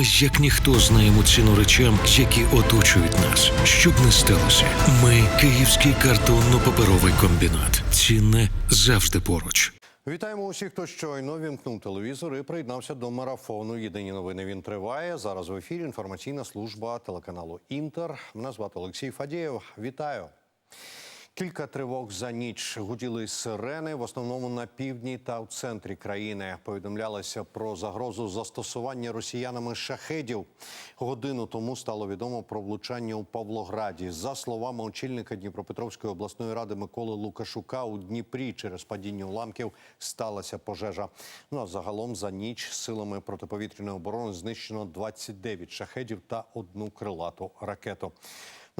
Ми як ніхто знаємо ціну речам, які оточують нас. Щоб не сталося, ми Київський картонно-паперовий комбінат. Цінне завжди поруч. Вітаємо усіх, хто щойно вімкнув телевізор і приєднався до марафону. Єдині новини він триває. Зараз в ефірі інформаційна служба телеканалу Інтер. Мене звати Олексій Фадієв. Вітаю. Кілька тривог за ніч гуділи сирени, в основному на півдні та в центрі країни. Повідомлялося про загрозу застосування росіянами шахедів. Годину тому стало відомо про влучання у Павлограді. За словами очільника Дніпропетровської обласної ради Миколи Лукашука, у Дніпрі через падіння уламків сталася пожежа. Ну а загалом за ніч силами протиповітряної оборони знищено 29 шахедів та одну крилату ракету.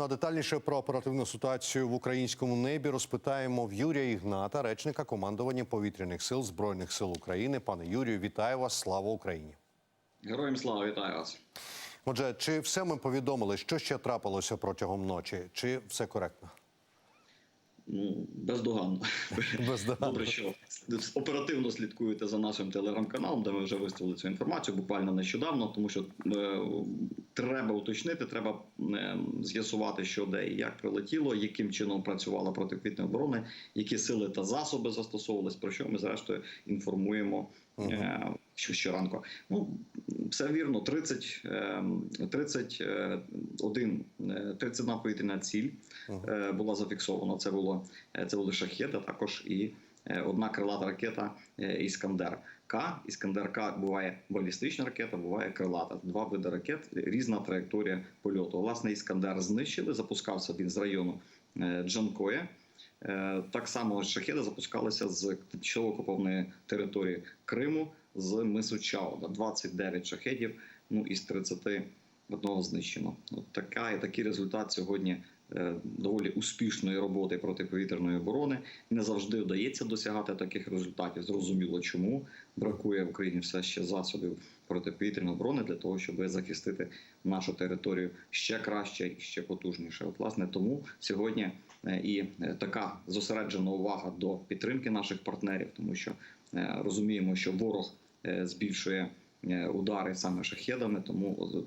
Ну а детальніше про оперативну ситуацію в українському небі розпитаємо в Юрія Ігната, речника командування повітряних сил збройних сил України. Пане Юрію, вітаю вас! Слава Україні! Героям слава вітаю вас. Отже, чи все ми повідомили, що ще трапилося протягом ночі? Чи все коректно? Ну, бездоганно. Бездоганно. Добре, що оперативно слідкуєте за нашим телеграм-каналом, де ми вже виставили цю інформацію буквально нещодавно, тому що е, треба уточнити, треба е, з'ясувати, що де і як прилетіло, яким чином працювала протиповітряна оборони, які сили та засоби застосовувались, про що ми зрештою інформуємо. Е, що щоранку. Ну, все вірно, 30, е, 31, е, 31 повітряна ціль е, була зафіксована. Це було е, це були шахеди, а також і е, одна крилата ракета Іскандер К. Іскандер К буває балістична ракета, буває крилата. Два види ракет, різна траєкторія польоту. Власне, Іскандер знищили. Запускався він з району Джанкоя. Так само шахеди запускалися з тимчасово окупованої території Криму з мису Чауда. 29 шахедів, ну із 30 одного знищено. От така і такий результат сьогодні е, доволі успішної роботи протиповітряної оборони. Не завжди вдається досягати таких результатів. Зрозуміло, чому бракує в Україні все ще засобів протиповітряної оборони для того, щоб захистити нашу територію ще краще і ще потужніше. От, власне, тому сьогодні е, і е, така зосереджена увага до підтримки наших партнерів, тому що розуміємо, що ворог збільшує е, удари саме шахедами, тому оз-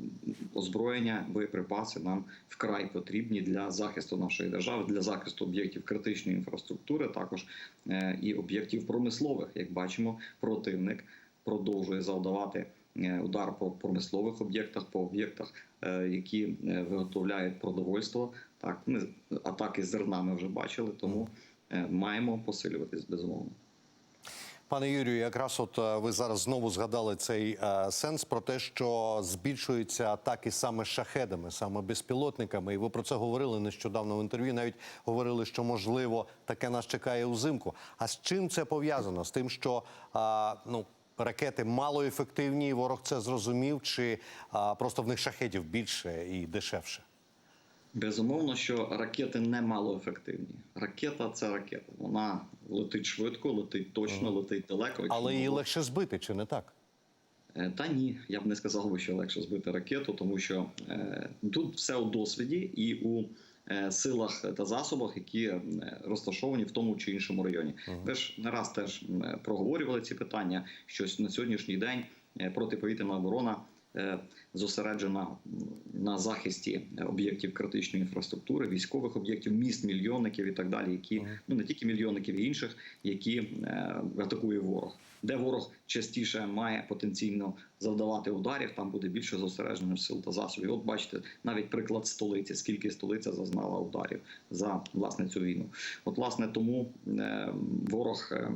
озброєння, боєприпаси нам вкрай потрібні для захисту нашої держави, для захисту об'єктів критичної інфраструктури, також е, і об'єктів промислових. Як бачимо, противник продовжує завдавати е, удар по промислових об'єктах, по об'єктах, е, які е, виготовляють продовольство. Так, ми атаки з зерна ми вже бачили, тому е, маємо посилюватись безумовно. Пане Юрію, якраз от е, ви зараз знову згадали цей е, сенс про те, що збільшуються атаки саме шахедами, саме безпілотниками. І ви про це говорили нещодавно в інтерв'ю. Навіть говорили, що можливо таке нас чекає узимку. А з чим це пов'язано? З тим, що е, ну. Ракети малоефективні, і ворог це зрозумів, чи а, просто в них шахедів більше і дешевше? Безумовно, що ракети не малоефективні. Ракета це ракета. Вона летить швидко, летить точно, летить далеко. Але її легше збити, чи не так? Е, Та ні, я б не сказав би, що легше збити ракету, тому що е, тут все у досвіді і у е, силах та засобах, які е, розташовані в тому чи іншому районі. Ви ж не раз теж проговорювали ці питання. Що на сьогоднішній день е, протиповітряна оборона зосереджена на захисті е, об'єктів критичної інфраструктури, військових об'єктів, міст, мільйонників і так далі, які ну не тільки мільйонників, і інших, які е, атакує ворог. Де ворог частіше має потенційно завдавати ударів, там буде більше зосереджених сил та засобів. От бачите, навіть приклад столиці, скільки столиця зазнала ударів за власне цю війну. От, власне, тому е, ворог е,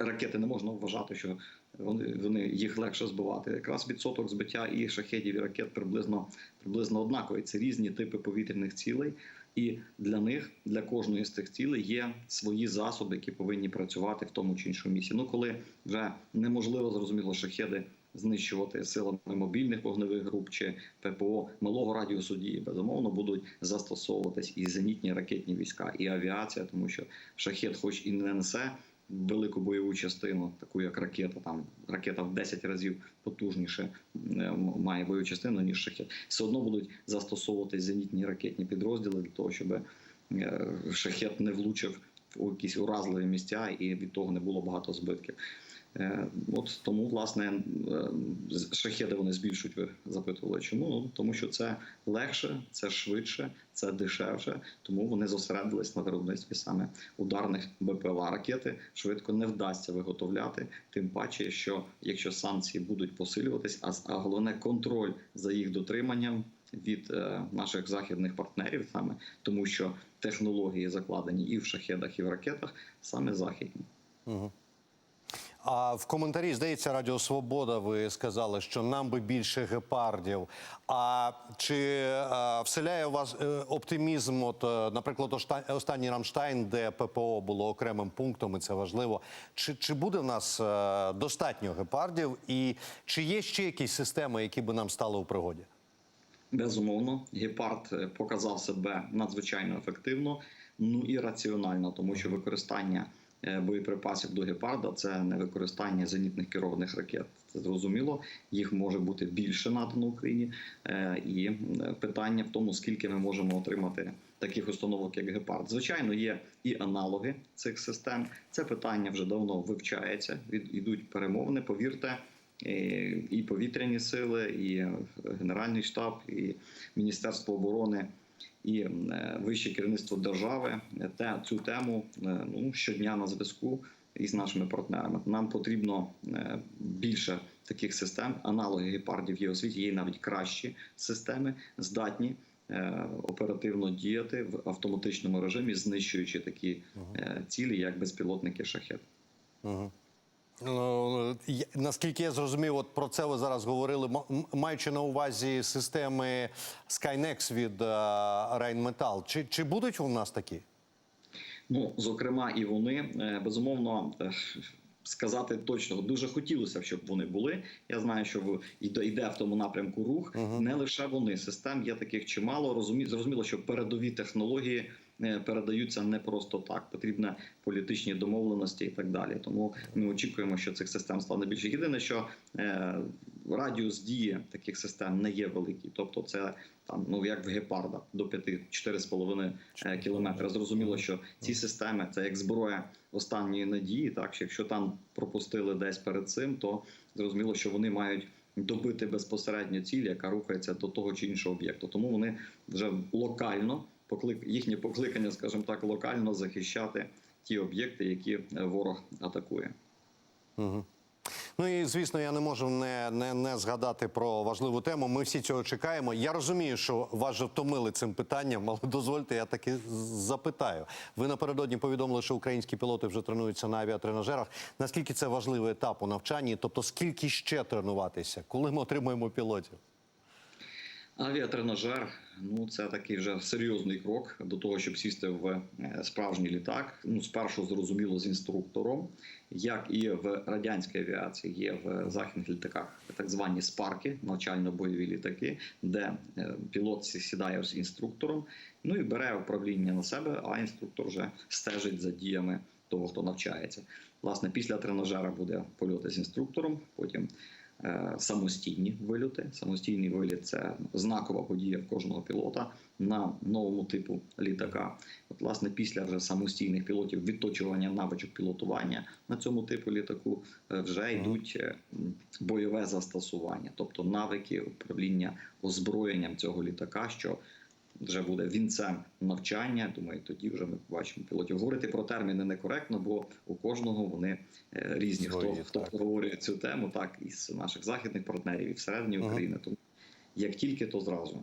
ракети не можна вважати, що вони, вони їх легше збивати. Якраз відсоток збиття і шахедів, і ракет приблизно приблизно однаковий. Це різні типи повітряних цілей. І для них, для кожної з цих цілей, є свої засоби, які повинні працювати в тому чи іншому місці. Ну, коли вже неможливо зрозуміло шахеди знищувати силами мобільних вогневих груп чи ППО малого радіусу дії, безумовно, будуть застосовуватись і зенітні ракетні війська, і авіація, тому що шахет, хоч і не несе велику бойову частину, таку як ракета, там ракета в 10 разів потужніше е, має бойову частину, ніж шахет. Все одно будуть застосовувати зенітні ракетні підрозділи для того, щоб е, шахет не влучив у якісь уразливі місця і від того не було багато збитків. Е, От тому, власне, е, шахеди вони збільшують. Ви запитували, чому? Ну тому що це легше, це швидше, це дешевше. Тому вони зосередились на виробництві саме ударних БПЛА. Ракети швидко не вдасться виготовляти. Тим паче, що якщо санкції будуть посилюватись, а, а головне контроль за їх дотриманням. Від е, наших західних партнерів саме тому, що технології закладені і в шахедах, і в ракетах саме західні. А в коментарі здається Радіо Свобода. Ви сказали, що нам би більше гепардів. А чи а, вселяє у вас е, оптимізм? От, е, наприклад, оста- останній Рамштайн, де ППО було окремим пунктом, і це важливо. Чи, чи буде в нас е, достатньо гепардів, і чи є ще якісь системи, які би нам стали у пригоді? Безумовно, гепард е, показав себе надзвичайно ефективно, ну і раціонально, тому що використання е, боєприпасів до гепарда це не використання зенітних керованих ракет. Це зрозуміло, їх може бути більше надано Україні. Е, І е, питання в тому, скільки ми можемо отримати таких установок, як гепард. Звичайно, є і аналоги цих систем. Це питання вже давно вивчається. Ідуть перемовини. Повірте. І повітряні сили, і е, Генеральний штаб, і Міністерство оборони, і е, вище керівництво держави е, те цю тему е, ну щодня на зв'язку із нашими партнерами. Нам потрібно більше таких систем. Аналоги гепардів є у світі, є навіть кращі системи, здатні оперативно діяти в автоматичному режимі, знищуючи такі е, цілі, як безпілотники шахет. Ну, наскільки я зрозумів, от про це ви зараз говорили, маючи на увазі системи Skynex від е, Rheinmetall. Чи, чи будуть у нас такі? Ну, зокрема, і вони Е, безумовно. е, Сказати точно дуже хотілося б, щоб вони були. Я знаю, що йде в тому напрямку рух. Не лише вони систем є таких чимало. Розумі, зрозуміло, що передові технології передаються не просто так. Потрібні політичні домовленості і так далі. Тому ми очікуємо, що цих систем стане більше. Єдине, що е, радіус дії таких систем не є великий. Тобто, це там ну як в гепарда до 5-4,5 е, кілометри. Зрозуміло, що ці системи це як зброя останньої надії. Так що якщо там пропустили десь перед цим, то зрозуміло, що вони мають добити безпосередньо ціль, яка рухається до того чи іншого об'єкту. Тому вони вже локально поклик їхнє покликання, скажімо так, локально захищати ті об'єкти, які е, ворог атакує. Ну і звісно, я не можу не, не, не згадати про важливу тему. Ми всі цього чекаємо. Я розумію, що вас же втомили цим питанням, але дозвольте, я таки запитаю. Ви напередодні повідомили, що українські пілоти вже тренуються на авіатренажерах. Наскільки це важливий етап у навчанні? Тобто, скільки ще тренуватися, коли ми отримуємо пілотів? Авіатренажер ну це такий вже серйозний крок до того, щоб сісти в е, справжній літак. Ну, спершу зрозуміло з інструктором, як і в радянській авіації є в західних літаках так звані спарки, навчально-бойові літаки, де е, пілот сідає з інструктором, ну і бере управління на себе, а інструктор вже стежить за діями того, хто навчається. Власне, після тренажера буде польоти з інструктором, потім самостійні вильоти. Самостійний виліт це знакова подія в кожного пілота на новому типу літака. От, власне, після вже самостійних пілотів відточування навичок пілотування на цьому типу літаку е, вже йдуть е, бойове застосування, тобто навики управління озброєнням цього літака, що вже буде вінцем навчання. Думаю, тоді вже ми побачимо пілотів. Говорити про терміни некоректно, бо у кожного вони е, різні. Хто хто проговорює цю тему, так із наших західних партнерів і всередині України. Тому як тільки, то зразу.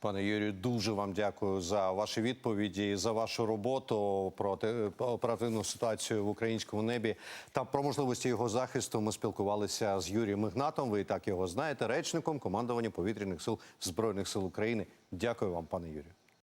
Пане Юрію, дуже вам дякую за ваші відповіді, за вашу роботу про оперативну ситуацію в українському небі та про можливості його захисту. Ми спілкувалися з Юрієм Ігнатом. Ви і так його знаєте, речником командування повітряних сил збройних сил України. Дякую вам, пане Юрію.